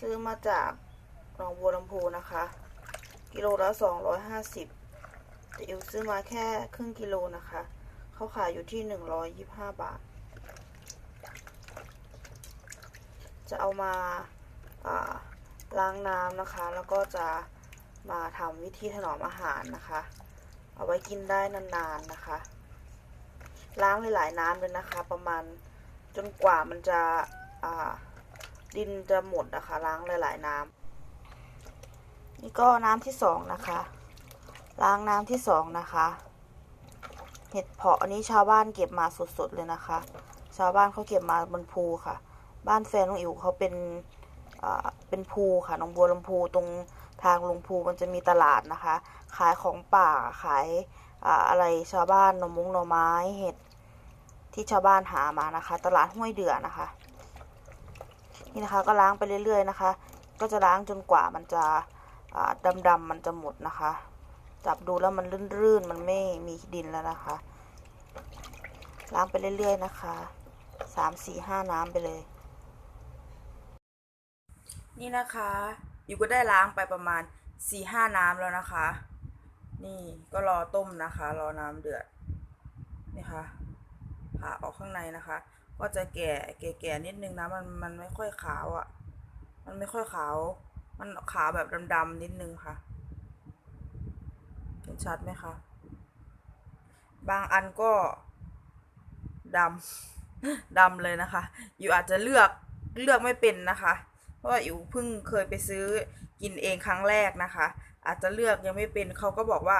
ซื้อมาจากหนองบัวลำพูนะคะ กิโลละสองร้อยห้าสิบแต่อิวซื้อมาแค่ครึ่งกิโลนะคะ เขาขายอยู่ที่หนึ่งร้อยยี่ห้าบาท จะเอามาาล้างน้ำนะคะ แล้วก็จะมาทำวิธีถนอมอาหารนะคะ เอาไว้กินได้นานๆนะคะ ล้างหลายๆน้ำเลยนะคะ ประมาณจนกว่ามันจะอ่า ดินจะหมดนะคะ ล้างหลายๆน้ำนี่ก็น้ำที่สองนะคะ ล้างน้ำที่สองนะคะ เห็ดเพาะอันนี้ชาวบ้านเก็บมาสดๆเลยนะคะ ชาวบ้านเขาเก็บมาบนภูค่ะ บ้านแฟนน้องอิ๋วเขาเป็นอ่าเป็นภูค่ะหนองบัวลำพูตรงทางลงภูมันจะมีตลาดนะคะ ขายของป่าขายอ่าอะไรชาวบ้านหน่อมุงหน่อไม้เห็ดที่ชาวบ้านหามานะคะ ตลาดห้วยเดือนะคะ นี่นะคะก็ล้างไปเรื่อย ๆ นะคะ ก็จะล้างจนกว่ามันจะดำๆมันจะหมดนะคะ จับดูแล้วมันลื่นๆมันไม่มีดินแล้วนะคะ ล้างไปเรื่อย ๆ นะคะสามสี่ห้าน้ำไปเลย นี่นะคะอยู่ก็ได้ล้างไปประมาณสี่ห้าน้ำแล้วนะคะ นี่ก็รอต้มนะคะ รอน้ำเดือดนี่ค่ะผ่าออกข้างในนะคะ ก็จะแก่แก่แก่นิดนึงนะมันมันไม่ค่อยขาวอะ่ะ มันไม่ค่อยขาว มันขาวแบบดำๆนิดนึงค่ะเห็นชัดไหมคะบางอันก็ดำดำเลยนะคะ อยู่อาจจะเลือกเลือกไม่เป็นนะคะ เพราะว่าอยู่เพิ่งเคยไปซื้อกินเองครั้งแรกนะคะ อาจจะเลือกยังไม่เป็นเขาก็บอกว่า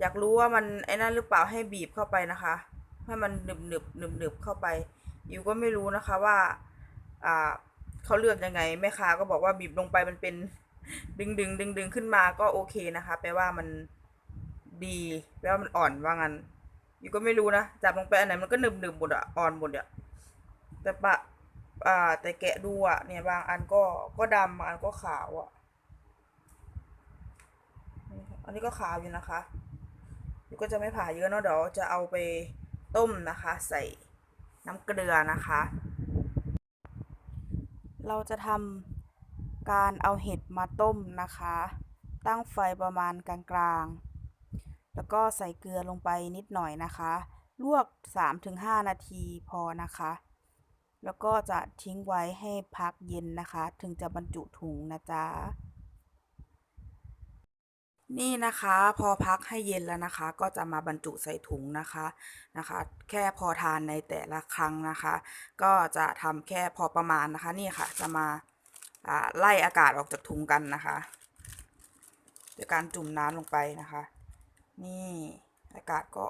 อยากรู้ว่ามันไอ้นั่นหรือเปล่าให้บีบเข้าไปนะคะ ให้มันหนึบหนึบหนึบหนึบเข้าไป อยู่ก็ไม่รู้นะคะว่า อ่าเขาเลือกยังไงแม่ค้าก็บอกว่าบีบลงไปมันเป็นดึงดึงดึงดึงขึ้นมาก็โอเคนะคะแปลว่ามันดีแปลว่ามันอ่อนว่างั้นอยู่ก็ไม่รู้นะจับลงไปอันไหนมันก็หนึบหนึบหมดอะอ่อนหมดอะแต่ปะอ่าแต่แกะดูอะเนี่ยบางอันก็ก็ดำบางอันก็ขาวอะอันนี้ก็ขาวอยู่นะคะอยู่ก็จะไม่ผ่าเยอะเนาะเดี๋ยวจะเอาไปต้มนะคะ ใส่ น้ำเกลือนะคะ เราจะทำการเอาเห็ดมาต้มนะคะ ตั้งไฟประมาณกลางๆ แล้วก็ใส่เกลือลงไปนิดหน่อยนะคะ ลวก 3-5 นาทีพอนะคะ แล้วก็จะทิ้งไว้ให้พักเย็นนะคะ ถึงจะบรรจุถุงนะจ๊ะ นี่นะคะพอพักให้เย็นแล้วนะคะ ก็จะมาบรรจุใส่ถุงนะคะนะคะ แค่พอทานในแต่ละครั้งนะคะ ก็จะทำแค่พอประมาณนะคะ นี่ค่ะ จะมาไล่อากาศออกจากถุงกันนะคะโดยการจุ่มน้ำลงไปนะคะ นี่อากาศก็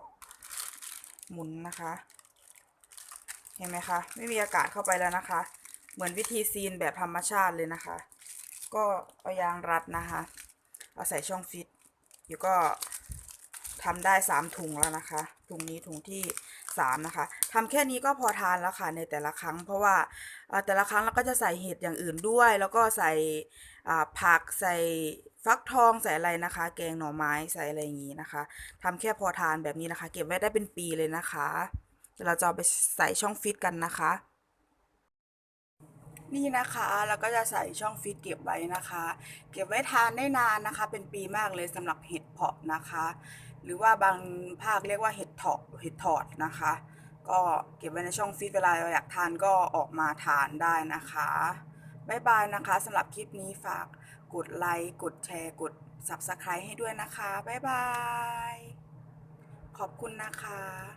หมุนนะคะ เห็นไหมคะ ไม่มีอากาศเข้าไปแล้วนะคะ เหมือนวิธีซีนแบบธรรมชาติเลยนะคะ ก็เอายางรัดนะคะ เอาใส่ช่องฟิตอยู่ก็ทำได้สามถุงแล้วนะคะ ถุงนี้ถุงที่สามนะคะทำแค่นี้ก็พอทานแล้วค่ะในแต่ละครั้ง เพราะว่าแต่ละครั้งเราก็จะใส่เห็ดอย่างอื่นด้วย แล้วก็ใส่ผักใส่ฟักทองใส่อะไรนะคะ แกงหน่อไม้ใส่อะไรอย่างนี้นะคะทำแค่พอทานแบบนี้นะคะ เก็บไว้ได้เป็นปีเลยนะคะเดี๋ยวเราจะเอไปใส่ช่องฟิตกันนะคะ นี่นะคะแล้วก็จะใส่ช่องฟิตเก็บไว้นะคะ เก็บไว้ทานได้นานนะคะ เป็นปีมากเลยสำหรับเห็ดเพาะนะคะ หรือว่าบางภาคเรียกว่าเห็ดถาะเห็ดถอดนะคะ ก็เก็บไว้ในช่องฟิตเวลาเราอยากทานก็ออกมาทานได้นะคะบ๊ายบายนะคะสำหรับคลิปนี้ฝากกดไลค์กดแชร์ กด Subscribe ให้ด้วยนะคะบ๊ายบาย ขอบคุณนะคะ